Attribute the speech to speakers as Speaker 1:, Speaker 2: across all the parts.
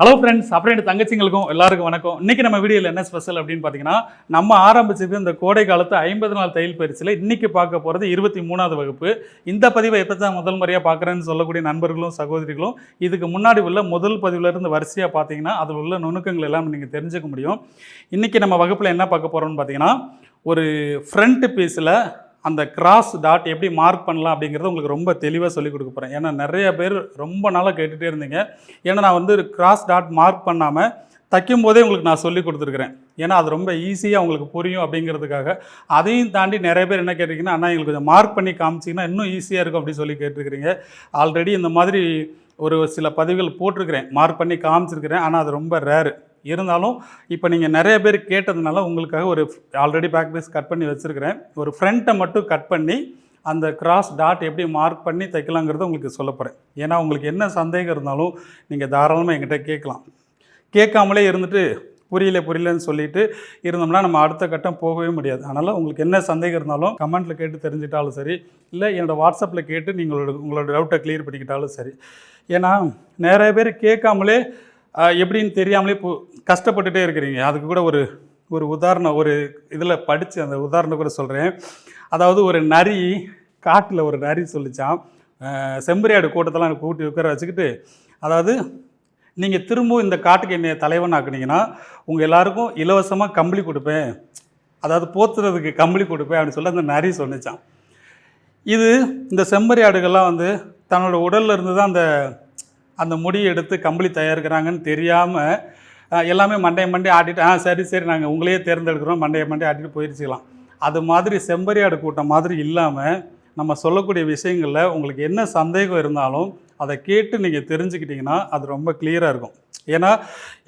Speaker 1: Hello friends அப்புறம் தங்கச்சிங்களுக்கும் எல்லாருக்கும் வணக்கம். இன்னைக்கு நம்ம வீடியோவில் என்ன ஸ்பெஷல் அப்படின்னு பார்த்தீங்கன்னா நம்ம ஆரம்பிச்சது இந்த கோடை காலத்து ஐம்பது நாள் தையல் பயிற்சியில் இன்றைக்கி பார்க்க போகிறது இருபத்தி மூணாவது வகுப்பு. இந்த பதிவை எப்போ தான் முதல் முறையாக பார்க்குறேன்னு சொல்லக்கூடிய நண்பர்களும் சகோதரிகளும் இதுக்கு முன்னாடி உள்ள முதல் பதிவிலிருந்து வரிசையாக பார்த்தீங்கன்னா அதில் உள்ள நுணுக்கங்கள் எல்லாம் நீங்கள் தெரிஞ்சுக்க முடியும். இன்றைக்கி நம்ம வகுப்பில் என்ன பார்க்க போகிறோம்னு பார்த்தீங்கன்னா ஒரு ஃப்ரண்ட் பீஸில் அந்த கிராஸ் டாட் எப்படி மார்க் பண்ணலாம் அப்படிங்கிறத உங்களுக்கு ரொம்ப தெளிவாக சொல்லிக் கொடுக்க போகிறேன் ஏன்னா நிறைய பேர் ரொம்ப நாளாக கேட்டுகிட்டே இருந்தீங்க. ஏன்னா நான் வந்து கிராஸ் டாட் மார்க் பண்ணாமல் தைக்கும் போதே உங்களுக்கு நான் சொல்லி கொடுத்துருக்குறேன். ஏன்னா அது ரொம்ப ஈஸியாக உங்களுக்கு புரியும் அப்படிங்கிறதுக்காக. அதையும் தாண்டி நிறைய பேர் என்ன கேட்டிங்கன்னா அண்ணா எங்களுக்கு கொஞ்சம் மார்க் பண்ணி காமிச்சிங்கன்னா இன்னும் ஈஸியாக இருக்கும் அப்படின்னு சொல்லி கேட்டிருக்கிறீங்க. ஆல்ரெடி இந்த மாதிரி ஒரு சில பதிவுகள் போட்டிருக்கிறேன். மார்க் பண்ணி காமிச்சிருக்கிறேன். ஆனால் அது ரொம்ப ரேரு இருந்தாலும் இப்போ நீங்கள் நிறைய பேர் கேட்டதுனால உங்களுக்காக ஒரு ஆல்ரெடி பேக் பீஸ் கட் பண்ணி வச்சுருக்கிறேன். ஒரு ஃப்ரண்ட்டை மட்டும் கட் பண்ணி அந்த கிராஸ் டாட் எப்படி மார்க் பண்ணி தைக்கலாங்கிறத உங்களுக்கு சொல்ல போகிறேன் ஏன்னா உங்களுக்கு என்ன சந்தேகம் இருந்தாலும் நீங்கள் தாராளமாக என்கிட்ட கேட்கலாம். கேட்காமலே இருந்துட்டு புரியல புரியலன்னு சொல்லிட்டு இருந்தோம்னா நம்ம அடுத்த கட்டம் போகவே முடியாது. அதனால் உங்களுக்கு என்ன சந்தேகம் இருந்தாலும் கமெண்ட்டில் கேட்டு தெரிஞ்சிட்டாலும் சரி இல்லை என்னோடய வாட்ஸ்அப்பில் கேட்டு நீங்களோட உங்களோட டவுட்டை க்ளியர் பண்ணிக்கிட்டாலும் சரி. ஏன்னா நிறைய பேர் கேட்காமலே எப்படின்னு தெரியாமலே இப்போ கஷ்டப்பட்டுட்டே இருக்கிறீங்க. அதுக்கு கூட ஒரு ஒரு உதாரணம் ஒரு இதில் படித்து அந்த உதாரணம் கூட சொல்கிறேன் அதாவது ஒரு நரி காட்டில் ஒரு நரி சொல்லிச்சான் செம்பரியாடு கூட்டத்தெல்லாம் கூட்டி உட்கார வச்சுக்கிட்டு அதாவது நீங்கள் திரும்பவும் இந்த காட்டுக்கு என்னை தலைவன் ஆக்குனீங்கன்னா உங்கள் எல்லாருக்கும் இலவசமாக கம்பளி கொடுப்பேன். அதாவது போத்துறதுக்கு கம்பளி கொடுப்பேன் அப்படின்னு சொல்லி அந்த நரி சொன்னிச்சான் இது இந்த செம்மறி ஆடுகள்லாம் வந்து தன்னோட உடலில் இருந்து தான் அந்த அந்த முடியை எடுத்து கம்பளி தயாரிக்கிறாங்கன்னு தெரியாமல் எல்லாமே மண்டைய மண்டைய ஆட்டிட்டு ஆ சரி சரி நாங்கள் உங்களையே தேர்ந்தெடுக்கிறோம் மண்டைய மண்டைய ஆட்டிட்டு போயிடுச்சுக்கலாம் அது மாதிரி செம்பரியாடு கூட்டம் மாதிரி இல்லாமல் நம்ம சொல்லக்கூடிய விஷயங்களில் உங்களுக்கு என்ன சந்தேகம் இருந்தாலும் அதை கேட்டு நீங்கள் தெரிஞ்சுக்கிட்டிங்கன்னா அது ரொம்ப கிளியராக இருக்கும். ஏன்னா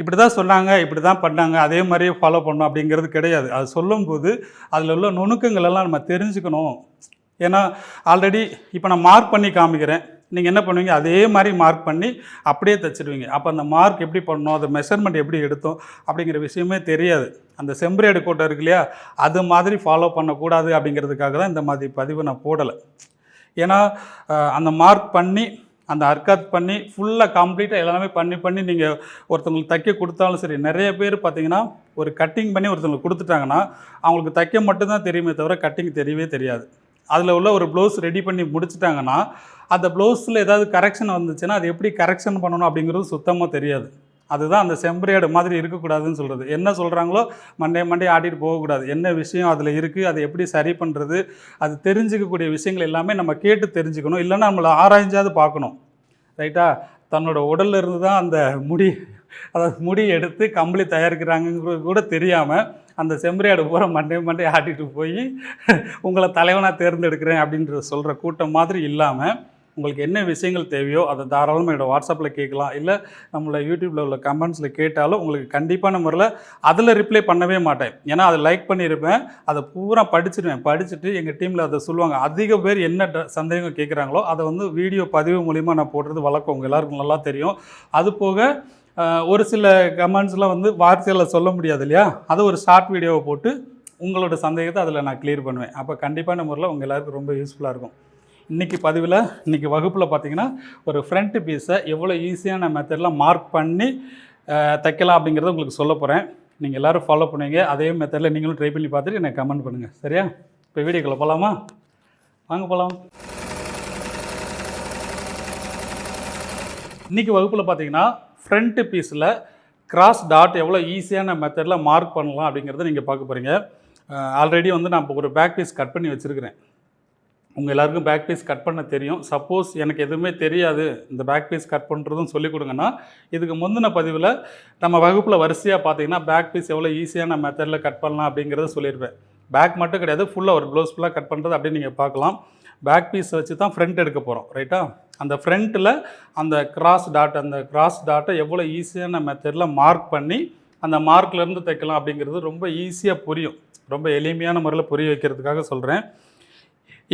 Speaker 1: இப்படி தான் சொன்னாங்க இப்படி தான் பண்ணாங்க அதே மாதிரியே ஃபாலோ பண்ணணும் அப்படிங்கிறது கிடையாது. அது சொல்லும்போது அதில் உள்ள நுணுக்கங்கள் எல்லாம் நம்ம தெரிஞ்சுக்கணும். ஏன்னா ஆல்ரெடி இப்போ நான் மார்க் பண்ணி காமிக்கிறேன். நீங்கள் என்ன பண்ணுவீங்க? அதே மாதிரி மார்க் பண்ணி அப்படியே தைச்சிடுவீங்க அப்போ அந்த மார்க் எப்படி பண்ணணும்? அதை மெஷர்மெண்ட் எப்படி எடுத்தோம்? அப்படிங்கிற விஷயமே தெரியாது. அந்த செம்பரேடு கோட்டை இருக்கு இல்லையா? அது மாதிரி ஃபாலோ பண்ணக்கூடாது அப்படிங்கிறதுக்காக தான் இந்த மாதிரி பதிவு நான் போடலை. ஏன்னா அந்த மார்க் பண்ணி அந்த அர்க்காத் பண்ணி ஃபுல்லாக கம்ப்ளீட்டாக எல்லாமே பண்ணி பண்ணி நீங்கள் ஒருத்தவங்களுக்கு தைக்க கொடுத்தாலும் சரி நிறைய பேர் பார்த்தீங்கன்னா ஒரு கட்டிங் பண்ணி ஒருத்தவங்களுக்கு கொடுத்துட்டாங்கன்னா அவங்களுக்கு தைக்க மட்டும்தான் தெரியுமே தவிர கட்டிங் தெரியவே தெரியாது. அதில் உள்ள ஒரு ப்ளவுஸ் ரெடி பண்ணி முடிச்சிட்டாங்கன்னா அந்த ப்ளவுஸில் ஏதாவது கரெக்ஷன் வந்துச்சுன்னா அது எப்படி கரெக்ஷன் பண்ணணும் அப்படிங்கிறது சுத்தமாக தெரியாது. அதுதான் அந்த செம்பரியாடு மாதிரி இருக்கக்கூடாதுன்னு சொல்கிறது என்ன சொல்கிறாங்களோ மண்டே மண்டே ஆட்டிட்டு போகக்கூடாது. என்ன விஷயம் அதில் இருக்குது அதை எப்படி சரி பண்ணுறது அது தெரிஞ்சுக்கக்கூடிய விஷயங்கள் எல்லாமே நம்ம கேட்டு தெரிஞ்சுக்கணும். இல்லைன்னா நம்மளை ஆராய்ஞ்சாவது பார்க்கணும். ரைட்டா தன்னோட உடல்ல இருந்து தான் அந்த முடி அதாவது முடி எடுத்து கம்பளி தயாரிக்கிறாங்கங்கிறது கூட தெரியாமல் அந்த செம்பரியாடு பூரா மண்டே மண்டே ஆட்டிட்டு போய் உங்களை தலைவனாக தேர்ந்தெடுக்கிறேன் அப்படின்ற சொல்கிற கூட்டம் மாதிரி இல்லாமல் உங்களுக்கு என்ன விஷயங்கள் தேவையோ அதை தாராளமாக என்னோட வாட்ஸ்அப்பில் கேட்கலாம். இல்லை நம்மளை யூடியூப்பில் உள்ள கமெண்ட்ஸில் கேட்டாலும் உங்களுக்கு கண்டிப்பான முறையில் அதில் ரிப்ளை பண்ணவே மாட்டேன். ஏன்னா அதை லைக் பண்ணியிருப்பேன் அதை பூரா படிச்சிருவேன். படிச்சுட்டு எங்கள் டீமில் அதை சொல்லுவாங்க. அதிக பேர் என்ன ட- சந்தேகம் கேட்குறாங்களோ அதை வந்து வீடியோ பதிவு மூலிமா நான் போடுறது வழக்கம். உங்கள் எல்லாருக்கும் நல்லா தெரியும். அது போக ஒரு சில கமெண்ட்ஸ்லாம் வந்து வார்த்தையில் சொல்ல முடியாது இல்லையா? அதை ஒரு ஷார்ட் வீடியோவை போட்டு உங்களோட சந்தேகத்தை அதில் நான் கிளியர் பண்ணுவேன். அப்போ கண்டிப்பான முறையில் உங்கள் எல்லாருக்கும் ரொம்ப யூஸ்ஃபுல்லாக இருக்கும். இன்றைக்கி பதிவில் இன்றைக்கி வகுப்பில் பார்த்தீங்கன்னா ஒரு ஃப்ரண்ட் பீஸை எவ்வளோ ஈஸியான மெத்தடில் மார்க் பண்ணி தைக்கலாம் அப்படிங்கிறத உங்களுக்கு சொல்ல போகிறேன் நீங்கள் எல்லோரும் ஃபாலோ பண்ணுவீங்க. அதே மெத்தடில் நீங்களும் ட்ரை பண்ணி பார்த்துட்டு எனக்கு கமெண்ட் பண்ணுங்கள் சரியா? இப்போ வீடியோக்குள்ளே போகலாமா வாங்க போகலாம் இன்றைக்கி வகுப்பில் பார்த்தீங்கன்னா ஃப்ரண்ட் பீஸில் கிராஸ் டாட் எவ்வளோ ஈஸியான மெத்தடில் மார்க் பண்ணலாம் அப்படிங்கிறத நீங்கள் பார்க்க போகிறீங்க ஆல்ரெடி வந்து நான் இப்போ ஒரு பேக் பீஸ் கட் பண்ணி வச்சுருக்கிறேன். உங்கள் எல்லாருக்கும் பேக் பீஸ் கட் பண்ண தெரியும். சப்போஸ் எனக்கு எதுவுமே தெரியாது. இந்த பேக் பீஸ் கட் பண்ணுறதும் சொல்லிக் கொடுங்கன்னா இதுக்கு முந்தின பதிவில் நம்ம வகுப்பில் வரிசையாக பார்த்தீங்கன்னா பேக் பீஸ் எவ்வளோ ஈஸியான மெத்தடில் கட் பண்ணலாம் அப்படிங்கிறத சொல்லியிருப்பேன். பேக் மட்டும் கிடையாது ஃபுல்லாக ஒரு ப்ளவுஸ் ஃபுல்லாக கட் பண்ணுறது அப்படின்னு நீங்கள் பார்க்கலாம். பேக் பீஸ் வச்சு தான் ஃப்ரண்ட் எடுக்க போகிறோம் ரைட்டா அந்த ஃப்ரண்ட்டில் அந்த கிராஸ் டாட் அந்த கிராஸ் டாட்டை எவ்வளோ ஈஸியான மெத்தடில் மார்க் பண்ணி அந்த மார்க்லேருந்து தைக்கலாம் அப்படிங்கிறது ரொம்ப ஈஸியாக புரியும். ரொம்ப எளிமையான முறையில் புரிய வைக்கிறதுக்காக சொல்கிறேன்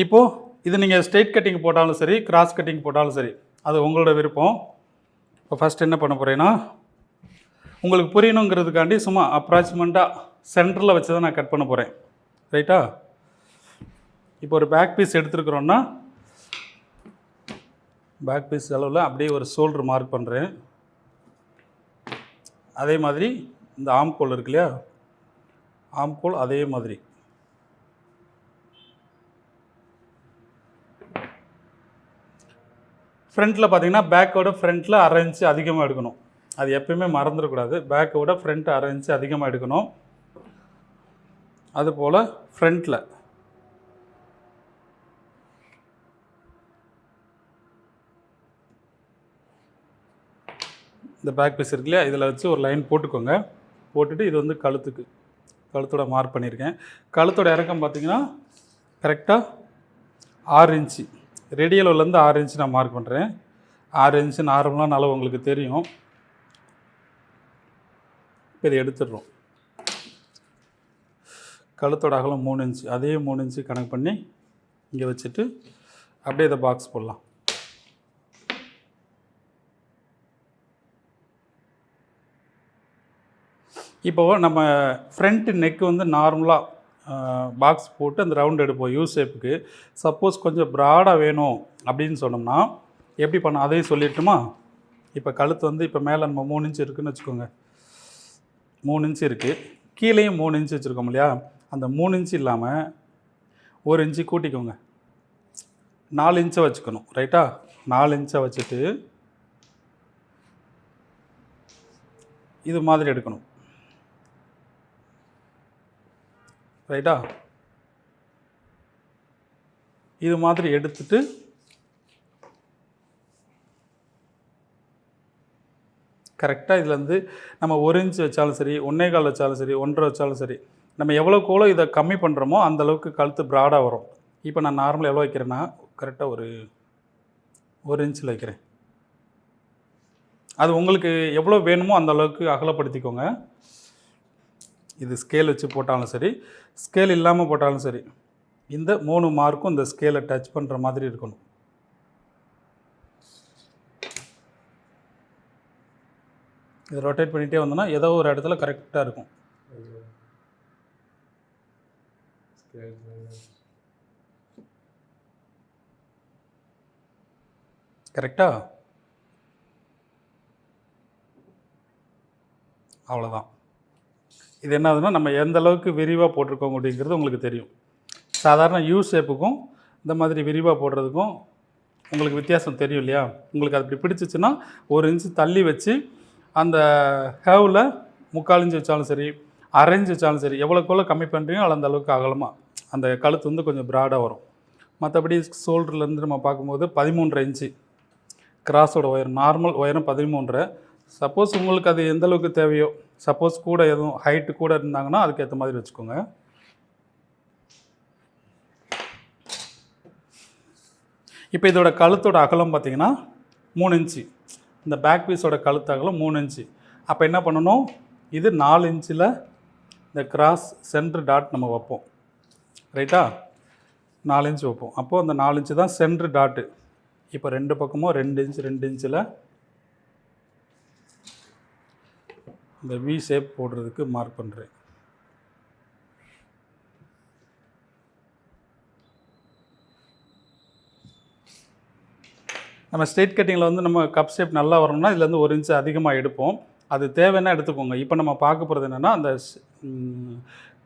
Speaker 1: இப்போது இது நீங்கள் ஸ்ட்ரெயிட் கட்டிங் போட்டாலும் சரி கிராஸ் கட்டிங் போட்டாலும் சரி அது உங்களோட விருப்பம். இப்போ ஃபஸ்ட் என்ன பண்ண போகிறேன்னா உங்களுக்கு புரியணுங்கிறதுக்காண்டி சும்மா அப்ராக்சிமெண்ட்டாக சென்டரில் வச்சு தான் நான் கட் பண்ண போகிறேன் ரைட்டா இப்போ ஒரு பேக் பீஸ் எடுத்துருக்குறோன்னா பேக் பீஸ் அளவில் அப்படியே ஒரு ஷோல்டர் மார்க் பண்ணுறேன் அதே மாதிரி இந்த ஆம்கோல் இருக்கு இல்லையா? ஆம்கோல் அதே மாதிரி. ஃப்ரண்ட்டில் பார்த்தீங்கன்னா பேக்கோட ஃப்ரண்ட்டில் அரை இன்ச்சு அதிகமாக எடுக்கணும். அது எப்பயுமே மறந்துடக்கூடாது. பேக்கோட ஃப்ரண்ட் அரை இன்ச்சு அதிகமாக எடுக்கணும். அதுபோல் ஃப்ரண்ட்டில் இந்த பேக் பீஸ் இருக்கு இல்லையா? இதில் வச்சு ஒரு லைன் போட்டுக்கோங்க. போட்டுட்டு இது வந்து கழுத்துக்கு. கழுத்தோட மார்க் பண்ணியிருக்கேன் கழுத்தோட இறக்கம் பார்த்தீங்கன்னா கரெக்டாக ஆறு இன்ச்சு ரேடியலோலேருந்து ஆறு இன்ச்சு நான் மார்க் பண்ணுறேன் ஆறு இன்ச்சு நார்மலான அளவு உங்களுக்கு தெரியும். இப்போ இதை எடுத்துடுறோம். கழுத்தோட அகலம் மூணு இன்ச்சு அதே மூணு இன்ச்சு கணக்கு பண்ணி இங்கே வச்சுட்டு அப்படியே இதை பாக்ஸ் போடலாம். இப்போ நம்ம ஃப்ரண்ட் நெக் வந்து நார்மலாக பாக்ஸ் போட்டு அந்த ரவுண்ட் எடுப்போம். யூ ஷேப்புக்கு சப்போஸ் கொஞ்சம் ப்ராடாக வேணும் அப்படின்னு சொன்னோம்னா எப்படி பண்ண அதையும் சொல்லிட்டுமா இப்போ கழுத்து வந்து இப்போ மேலே நம்ம மூணு இன்ச்சு இருக்குதுன்னு வச்சுக்கோங்க. மூணு இன்ச்சு இருக்குது கீழேயும் மூணு இன்ச்சு வச்சுருக்கோம் இல்லையா? அந்த மூணு இன்ச்சு இல்லாமல் ஒரு இன்ச்சு கூட்டிக்கோங்க. நாலு இன்ச்சை வச்சுக்கணும். ரைட்டா நாலு இன்ச்சை வச்சுட்டு இது மாதிரி எடுக்கணும். ரைட்டா? இது மாதிரி எடுத்துட்டு கரெக்டாக இதுலேருந்து நம்ம ஒரு இன்ச் வச்சாலும் சரி ஒன்றே கால் வச்சாலும் சரி ஒன்றரை வச்சாலும் சரி நம்ம எவ்வளோக்கு எவ்வளோ இதை கம்மி பண்ணுறோமோ அந்த அளவுக்கு கழுத்து ப்ராடாக வரும். இப்போ நான் நார்மலாக எவ்வளோ வைக்கிறேன்னா கரெக்டாக ஒரு ஒரு இன்ச்சில் வைக்கிறேன். அது உங்களுக்கு எவ்வளோ வேணுமோ அந்த அளவுக்கு அகலப்படுத்திக்கோங்க. இது ஸ்கேல் வச்சு போட்டாலும் சரி ஸ்கேல் இல்லாமல் போட்டாலும் சரி இந்த மூணு மார்க்கும் இந்த ஸ்கேலை டச் பண்ணுற மாதிரி இருக்கணும். இது ரொட்டேட் பண்ணிகிட்டே வந்தோன்னா ஏதோ ஒரு இடத்துல கரெக்டாக இருக்கும். கரெக்டா அவ்வளோதான் இது என்ன ஆகுதுன்னா நம்ம எந்த அளவுக்கு விரிவாக போட்டிருக்கோம் அப்படிங்கிறது உங்களுக்கு தெரியும். சாதாரண யூ ஷேப்புக்கும் இந்த மாதிரி விரிவாக போடுறதுக்கும் உங்களுக்கு வித்தியாசம் தெரியும் இல்லையா? உங்களுக்கு அது இப்படி பிடிச்சிச்சுன்னா ஒரு இன்ச்சு தள்ளி வச்சு அந்த ஹேவில் முக்கால் இன்ச்சு வச்சாலும் சரி அரைஞ்சு வச்சாலும் சரி எவ்வளோக்கு எவ்வளோ கம்மி பண்ணுறீங்களோ அந்த அளவுக்கு அகலமாக அந்த கழுத்து வந்து கொஞ்சம் ப்ராடாக வரும். மற்றபடி ஷோல்டர்லேருந்து நம்ம பார்க்கும்போது பதிமூன்றரை இன்ச்சு கிராஸோட உயரம் நார்மல் உயரம் பதிமூன்றரை. சப்போஸ் உங்களுக்கு அது எந்த அளவுக்கு தேவையோ சப்போஸ் கூட எதுவும் ஹைட்டு கூட இருந்தாங்கன்னா அதுக்கேற்ற மாதிரி வச்சுக்கோங்க. இப்போ இதோட கழுத்தோட அகலம் பார்த்தீங்கன்னா மூணு இன்ச்சு. இந்த பேக் பீஸோட கழுத்து அகலம் மூணு இன்ச்சு. அப்போ என்ன பண்ணணும்? இது நாலு இன்ச்சில் இந்த கிராஸ் சென்ட்ரு டாட் நம்ம வைப்போம். ரைட்டா நாலு இன்ச்சு வைப்போம். அப்போது அந்த நாலு இன்ச்சு தான் சென்ட்ரு டாட்டு இப்போ ரெண்டு பக்கமும் ரெண்டு இன்ச்சு ரெண்டு இன்ச்சில் இந்த வி ஷேப் போடுறதுக்கு மார்க் பண்ணுறேன் நம்ம ஸ்ட்ரெயிட் கட்டிங்கில் வந்து நம்ம கப் ஷேப் நல்லா வரணும்னா இதுலேருந்து ஒரு இன்ச்சு அதிகமாக எடுப்போம். அது தேவைன்னா எடுத்துக்கோங்க. இப்போ நம்ம பார்க்க போகிறது என்னென்னா அந்த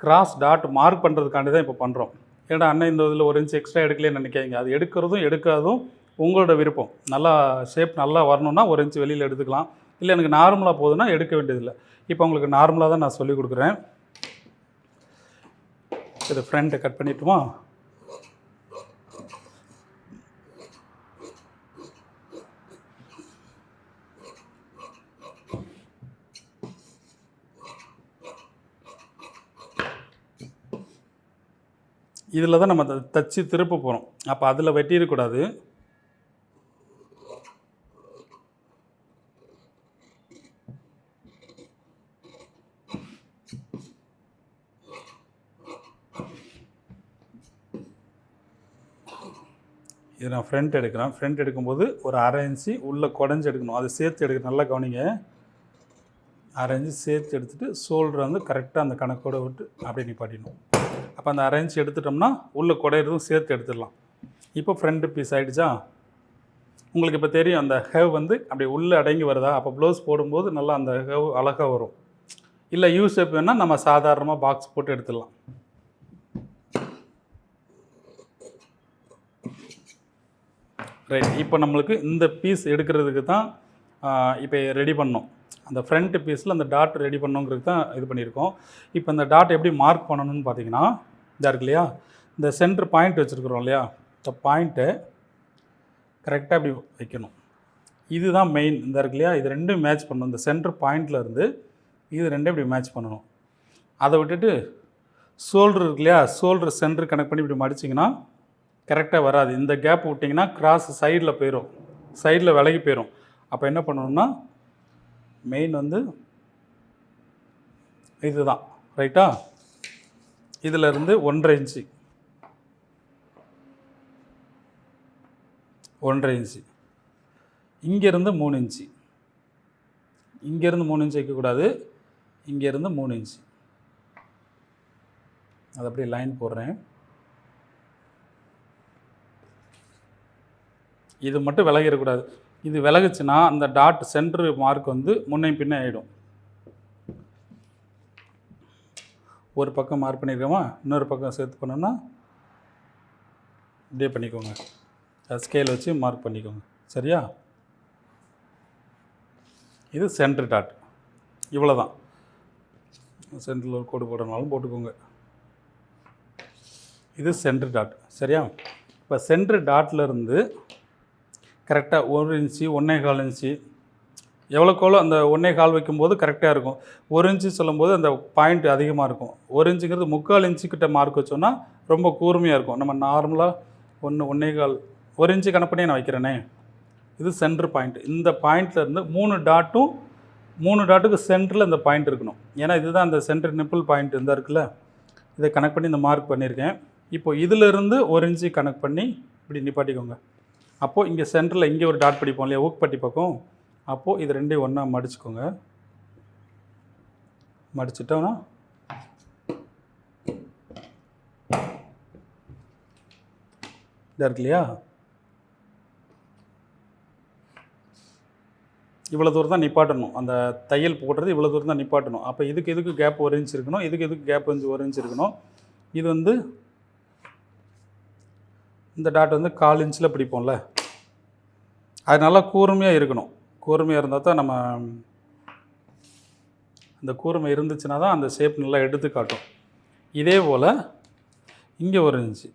Speaker 1: கிராஸ் டாட் மார்க் பண்ணுறதுக்காண்டி தான் இப்போ பண்ணுறோம் ஏன்னா அண்ணன் இந்த இதில் ஒரு இன்ச் எக்ஸ்ட்ரா எடுக்கலன்னு நினைக்காதீங்க. அது எடுக்கிறதும் எடுக்காதும் உங்களோட விருப்பம். நல்லா ஷேப் நல்லா வரணும்னா ஒரு இன்ச்சு வெளியில் எடுத்துக்கலாம். இல்லை எனக்கு நார்மலாக போகுதுன்னா எடுக்க வேண்டியதில்லை. இப்போ உங்களுக்கு நார்மலாக தான் நான் சொல்லி கொடுக்குறேன். இது ஃப்ரண்ட்டை கட் பண்ணிட்டுமா? இதில் தான் நம்ம த- தச்சு திருப்ப போகிறோம் அப்போ அதில் வெட்டிடக்கூடாது இது நான் ஃப்ரண்ட் எடுக்கிறேன். ஃப்ரண்ட் எடுக்கும்போது ஒரு அரை இன்ச்சு உள்ளே குடஞ்சி எடுக்கணும். அதை சேர்த்து எடுக்க நல்லா கவனிங்க. அரை இன்ச்சு சேர்த்து எடுத்துகிட்டு ஷோல்டர் வந்து கரெக்டாக அந்த கணக்கோட விட்டு அப்படியே நிப்பாட்டிடணும். அப்போ அந்த அரை இன்ச்சு எடுத்துட்டோம்னா உள்ளே குடையிறதும் சேர்த்து எடுத்துடலாம். இப்போ ஃப்ரண்ட்டு பீஸ் ஆகிடுச்சா உங்களுக்கு இப்போ தெரியும் அந்த ஹேவ் வந்து அப்படி உள்ளே அடங்கி வருதா? அப்போ ப்ளவுஸ் போடும்போது நல்லா அந்த ஹேவ் அழகாக வரும். இல்லை யூ ஷேப் வேணால் நம்ம சாதாரணமாக பாக்ஸ் போட்டு எடுத்துடலாம். ரைட் இப்போ நம்மளுக்கு இந்த பீஸ் எடுக்கிறதுக்கு தான் இப்போ ரெடி பண்ணோம். அந்த ஃப்ரண்ட் பீஸில் அந்த டாட் ரெடி பண்ணோங்கிறது தான் இது பண்ணியிருக்கோம். இப்போ இந்த டாட் எப்படி மார்க் பண்ணணும்னு பார்த்தீங்கன்னா இதாக இருக்கு இல்லையா? இந்த சென்டர் பாயிண்ட் வச்சுருக்குறோம் இல்லையா? இந்த பாயிண்ட்டை கரெக்டாக இப்படி வைக்கணும். இதுதான் மெயின் இந்த இருக்கு இல்லையா? இது ரெண்டும் மேட்ச் பண்ணணும். இந்த சென்டர் பாயிண்ட்டில் இருந்து இது ரெண்டும் இப்படி மேட்ச் பண்ணணும். அதை விட்டுட்டு ஷோல்டர் இருக்கு இல்லையா? ஷோல்டர் சென்டர் கனெக்ட் பண்ணி இப்படி மடிச்சிங்கன்னா கரெக்டாக வராது. இந்த கேப் விட்டிங்கன்னா கிராஸ் சைடில் போயிடும் சைடில் விலகி போயிடும் அப்போ என்ன பண்ணணும்னா மெயின் வந்து இதுதான். ரைட்டா இதிலருந்து ஒன்றரை இன்ச்சு ஒன்றரை இன்ச்சு இங்கேருந்து மூணு இன்ச்சு இங்கேருந்து மூணு இன்ச்சு வைக்கக்கூடாது இங்கேருந்து மூணு இன்ச்சு அது அப்படியே லைன் போடுறேன். இது மட்டும் விலகிடக்கூடாது. இது விலகுச்சுன்னா அந்த டாட் சென்ட்ரு மார்க் வந்து முன்னே பின்னே ஆகிடும் ஒரு பக்கம் மார்க் பண்ணியிருக்கோமா? இன்னொரு பக்கம் சேர்த்து பண்ணோன்னா இப்படியே பண்ணிக்கோங்க. ஸ்கேல் வச்சு மார்க் பண்ணிக்கோங்க. சரியா? இது சென்ட்ரு டாட் இவ்வளோ தான் சென்டரில் ஒரு கோடு போடனாலும் போட்டுக்கோங்க. இது சென்ட்ரு டாட் சரியா? இப்போ சென்ட்ரு டாட்டில் இருந்து கரெக்டாக ஒரு இன்ச்சு ஒன்றே கால் இன்ச்சு. எவ்வளோக்கெவ்வளோ அந்த ஒன்றே கால் வைக்கும்போது கரெக்டாக இருக்கும். ஒரு இன்ச்சு சொல்லும்போது அந்த பாயிண்ட் அதிகமாக இருக்கும். ஒரு இன்ச்சுங்கிறது முக்கால் இன்ச்சுக்கிட்ட மார்க் வச்சோன்னா ரொம்ப கூர்மையாக இருக்கும். நம்ம நார்மலாக ஒன்று ஒன்றே கால் ஒரு இன்ச்சு கணக்கு நான் வைக்கிறேனே. இது சென்ட்ரு பாயிண்ட். இந்த பாயிண்ட்டில் இருந்து மூணு டாட்டும் மூணு டாட்டுக்கு சென்டரில் இந்த பாயிண்ட் இருக்கணும். ஏன்னா இதுதான் அந்த சென்டர் நிப்பிள் பாயிண்ட் இருந்தால் இருக்குல்ல. இதை கனெக்ட் பண்ணி இந்த மார்க் பண்ணியிருக்கேன். இப்போ இதிலிருந்து ஒரு இன்ச்சு கனெக்ட் பண்ணி இப்படி நிப்பாட்டிக்கோங்க. அப்போது இங்கே சென்டரில் இங்கே ஒரு டாட் பிடிப்போம் இல்லையா? ஊக்கப்பட்டி பக்கம். அப்போது இது ரெண்டையும் ஒன்றா மடிச்சுக்கோங்க. மடிச்சிட்டோம்னா? இதாக இருக்கு இல்லையா? இவ்வளோ தூரம் தான் நிப்பாட்டணும். அந்த தையல் போடுறது இவ்வளோ தூரம் தான் நிப்பாட்டணும். அப்போ இதுக்கு இதுக்கு கேப் ஒரு இன்ச் இருக்கணும்? இதுக்கு இதுக்கு கேப் வந்து ஒரு இன்ச் இருக்கணும்? இது வந்து இந்த டாட் வந்து கால் இன்ச்சில் பிடிப்போம்ல. அது நல்லா கூர்மையாக இருக்கணும். கூர்மையாக இருந்தால் தான் நம்ம அந்த கூர்மை இருந்துச்சுன்னா தான் அந்த ஷேப் நல்லா எடுத்து காட்டும். இதே போல் இங்கே ஒரு இன்ச்சு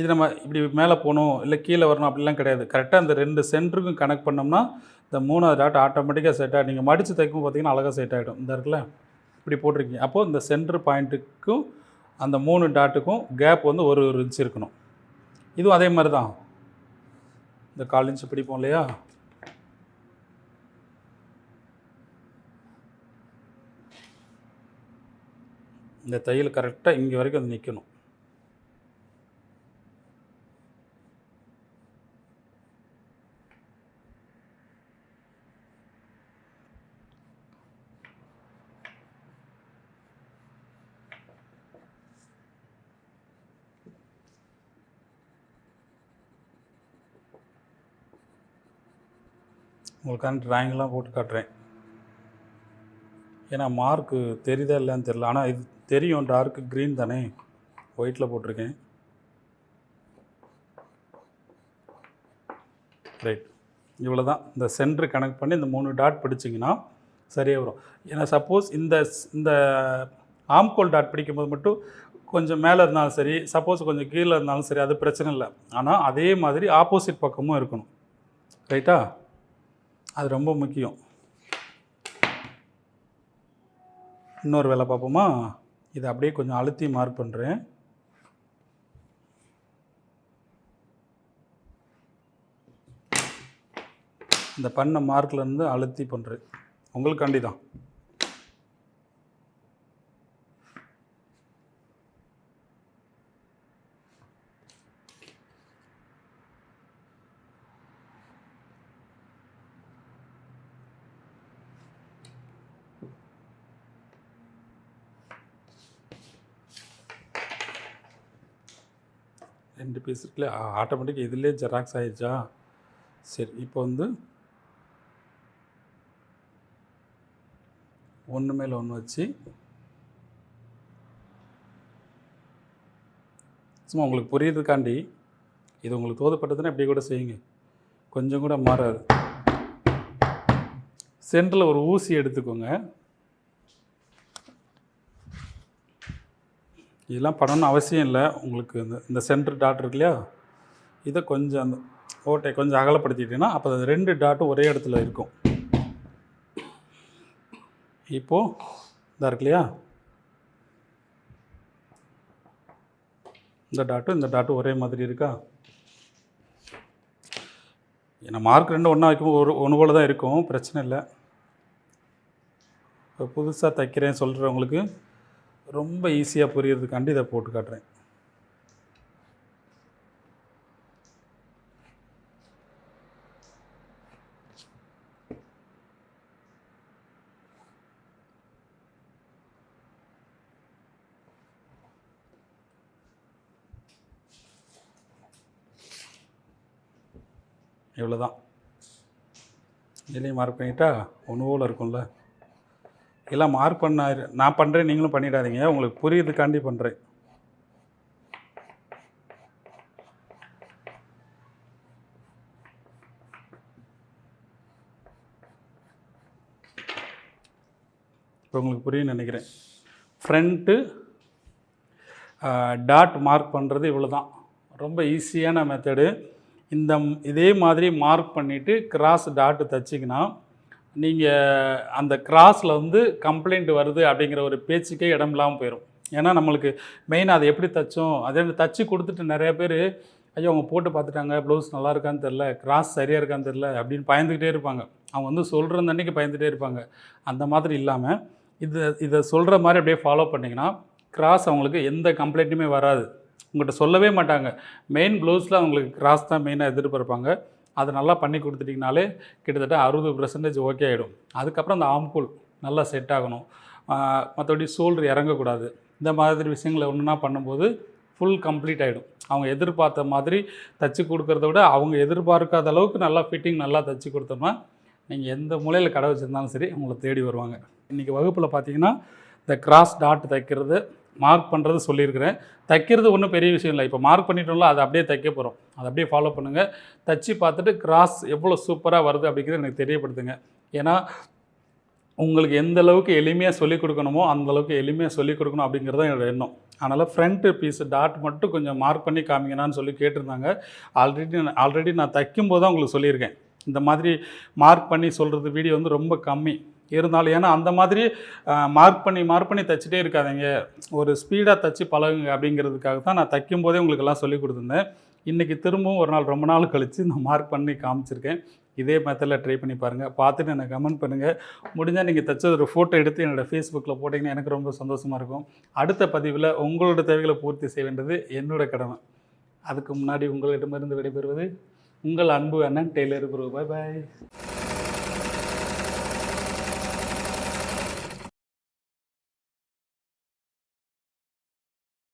Speaker 1: இது நம்ம இப்படி மேலே போகணும் இல்லை கீழே வரணும் அப்படிலாம் கிடையாது. கரெக்டாக அந்த ரெண்டு சென்டருக்கும் கனெக்ட் பண்ணோம்னா இந்த மூணாவது டாட் ஆட்டோமேட்டிக்காக செட் ஆகிடும் நீங்கள் மடித்து தைக்கும் பார்த்தீங்கன்னா அழகாக செட் ஆகிடும் இந்த இருக்குல்ல? இப்படி போட்டிருக்கீங்க. அப்போது இந்த சென்டர் பாயிண்ட்டுக்கும் அந்த மூணு டாட்டுக்கும் கேப் வந்து ஒரு ஒரு இன்ச் இருக்கணும். இதுவும் அதே மாதிரி தான் இந்த கால் இன்ச்சு பிடிப்போம் இல்லையா? இந்த தையல் கரெக்டாக இங்கே வரைக்கும் வந்து நிற்கணும் உங்களுக்கான ட்ராயிங்லாம் போட்டு காட்டுறேன். ஏன்னா மார்க்கு தெரியுதா இல்லைன்னு தெரில ஆனால் இது தெரியும். டார்க் க்ரீன் தானே. ஒயிட்டில் போட்டிருக்கேன். ரைட் இவ்வளோ தான் இந்த சென்டர் கனெக்ட் பண்ணி இந்த மூணு டாட் பிடிச்சிங்கன்னா சரியாக வரும். ஏன்னா சப்போஸ் இந்த இந்த ஆம்கோல் டாட் பிடிக்கும்போது மட்டும் கொஞ்சம் மேலே இருந்தாலும் சரி சப்போஸ் கொஞ்சம் கீழே இருந்தாலும் சரி அது பிரச்சனை இல்லை. ஆனால் அதே மாதிரி ஆப்போசிட் பக்கமும் இருக்கணும். ரைட்டா அது ரொம்ப முக்கியம். இன்னொரு வேலை பார்ப்போமா? இதை அப்படியே கொஞ்சம் அழுத்தி மார்க் பண்ணுறேன் இந்த பண்ண மார்க்லேருந்து அழுத்தி பண்ணுறேன் உங்களுக்காண்டி தான். ரெண்டு பீஸ் இருக்குல்ல ஆட்டோமேட்டிக் இதுலேயே ஜெராக்ஸ் ஆகிடுச்சா சரி இப்போ வந்து ஒன்று மேலே ஒன்று வச்சு சும்மா உங்களுக்கு புரியுறதுக்காண்டி இது உங்களுக்கு தோதப்பட்டதுன்னா இப்படி கூட செய்யுங்க. கொஞ்சம் கூட மாறாது. சென்டரில் ஒரு ஊசி எடுத்துக்கோங்க. இதெல்லாம் பண்ணணும்னு அவசியம் இல்லை. உங்களுக்கு இந்த இந்த சென்டர் டாட் இருக்கு இல்லையா? இதை கொஞ்சம் அந்த ஓட்டை கொஞ்சம் அகலப்படுத்திட்டீங்கன்னா அப்போ அந்த ரெண்டு டாட்டும் ஒரே இடத்துல இருக்கும். இப்போது இதாக இருக்கு இல்லையா? இந்த டாட்டும் இந்த டாட்டும் ஒரே மாதிரி இருக்கா? ஏன்னா மார்க் ரெண்டு ஒன்றா வைக்கும் ஒரு ஒன்று போல தான் இருக்கும். பிரச்சனை இல்லை. இப்போ புதுசாக தைக்கிறேன் சொல்கிறவங்களுக்கு ரொம்ப ஈஸியாக புரியறதுக்காண்டி இதை போட்டு காட்டுறேன். இவ்வளோதான் இதுலேயும் மார்க் பண்ணிட்டா ஒன்று இருக்கும்ல. எல்லாம் மார்க் பண்ணாரு நான் பண்ணுறேன் நீங்களும் பண்ணிடாதீங்க. உங்களுக்கு புரியுதுக்காண்டி பண்ணுறேன் இப்போ உங்களுக்கு புரியும்னு நினைக்கிறேன். ஃப்ரண்ட்டு டாட் மார்க் பண்ணுறது இவ்வளோ தான் ரொம்ப ஈஸியான மெத்தடு இந்த இதே மாதிரி மார்க் பண்ணிவிட்டு கிராஸ் டாட்டு தச்சிங்கன்னா நீங்கள் அந்த கிராஸில் வந்து கம்ப்ளைண்ட் வருது அப்படிங்கிற ஒரு பேச்சுக்கே இடம் இல்லாமல் போயிடும் ஏன்னா நம்மளுக்கு மெயினாக அதை எப்படி தைச்சோம்? அதே மாதிரி தச்சு கொடுத்துட்டு நிறைய பேர் ஐயோ அவங்க போட்டு பார்த்துட்டாங்க ப்ளவுஸ் நல்லா இருக்கான்னு தெரில கிராஸ் சரியாக இருக்கான்னு தெரில அப்படின்னு பயந்துக்கிட்டே இருப்பாங்க. அவங்க வந்து சொல்கிற அன்னைக்கு பயந்துகிட்டே இருப்பாங்க. அந்த மாதிரி இல்லாமல் இது இதை சொல்கிற மாதிரி அப்படியே ஃபாலோ பண்ணிங்கன்னா கிராஸ் அவங்களுக்கு எந்த கம்ப்ளைண்ட்டுமே வராது. உங்கள்கிட்ட சொல்லவே மாட்டாங்க. மெயின் ப்ளவுஸில் அவங்களுக்கு கிராஸ் தான் மெயினாக எதிர்பார்ப்பாங்க. அது நல்லா பண்ணி கொடுத்துட்டிங்கனாலே கிட்டத்தட்ட அறுபது பர்சன்டேஜ் ஓகே ஆகிடும் அதுக்கப்புறம் அந்த ஆம்கூல் நல்லா செட் ஆகணும். மற்றபடி சோல்டர் இறங்கக்கூடாது. இந்த மாதிரி விஷயங்களை ஒன்றுனா பண்ணும்போது ஃபுல் கம்ப்ளீட் ஆகிடும் அவங்க எதிர்பார்த்த மாதிரி தச்சு கொடுக்குறத விட அவங்க எதிர்பார்க்காத அளவுக்கு நல்லா ஃபிட்டிங் நல்லா தச்சு கொடுத்தோம்னா நீங்கள் எந்த மூலையில் கடை வச்சுருந்தாலும் சரி உங்களை தேடி வருவாங்க. இன்றைக்கி வகுப்பில் பார்த்தீங்கன்னா இந்த கிராஸ் டாட் தைக்கிறது மார்க் பண்ணுறது சொல்லியிருக்கிறேன். தைக்கிறது ஒன்றும் பெரிய விஷயம் இல்லை. இப்போ மார்க் பண்ணிட்டோம்ல அதை அப்படியே தைக்க போகிறோம் அதை அப்படியே ஃபாலோ பண்ணுங்கள் தச்சு பார்த்துட்டு கிராஸ் எவ்வளோ சூப்பராக வருது அப்படிங்கிறத எனக்கு தெரியப்படுத்துங்க. ஏன்னா உங்களுக்கு எந்த அளவுக்கு எளிமையாக சொல்லிக் கொடுக்கணுமோ அந்த அளவுக்கு எளிமையாக சொல்லிக் கொடுக்கணும் அப்படிங்கிறது தான் என்னோட எண்ணம். அதனால் ஃப்ரண்ட்டு பீஸ் டாட் மட்டும் கொஞ்சம் மார்க் பண்ணி காமிங்கன்னு சொல்லி கேட்டிருந்தாங்க. ஆல்ரெடி ஆல்ரெடி நான் தைக்கும்போது தான் உங்களுக்கு சொல்லியிருக்கேன். இந்த மாதிரி மார்க் பண்ணி சொல்கிறது வீடியோ வந்து ரொம்ப கம்மி. இருந்தாலும் ஏன்னா அந்த மாதிரி மார்க் பண்ணி மார்க் பண்ணி தைச்சிட்டே இருக்காதீங்க. ஒரு ஸ்பீடாக தைச்சி பழகுங்க அப்படிங்கிறதுக்காக தான் நான் தைக்கும் போதே உங்களுக்கு எல்லாம் சொல்லி கொடுத்துருந்தேன். இன்றைக்கி திரும்பவும் ஒரு நாள் ரொம்ப நாள் கழித்து நான் மார்க் பண்ணி காமிச்சிருக்கேன். இதே மெத்தடில் ட்ரை பண்ணி பாருங்கள் பார்த்துட்டு எனக்கு கமெண்ட் பண்ணுங்கள் முடிஞ்சால் நீங்கள் தைச்ச ஒரு ஃபோட்டோ எடுத்து என்னோடய ஃபேஸ்புக்கில் போட்டிங்கன்னா எனக்கு ரொம்ப சந்தோஷமாக இருக்கும். அடுத்த பதிவில் உங்களோட தேவைகளை பூர்த்தி செய்ய வேண்டியது என்னோட கடமை. அதுக்கு முன்னாடி உங்களிடமிருந்து விடைபெறுவது உங்கள் அன்பு அண்ணன் டெய்லர் குரு. பாய் பாய்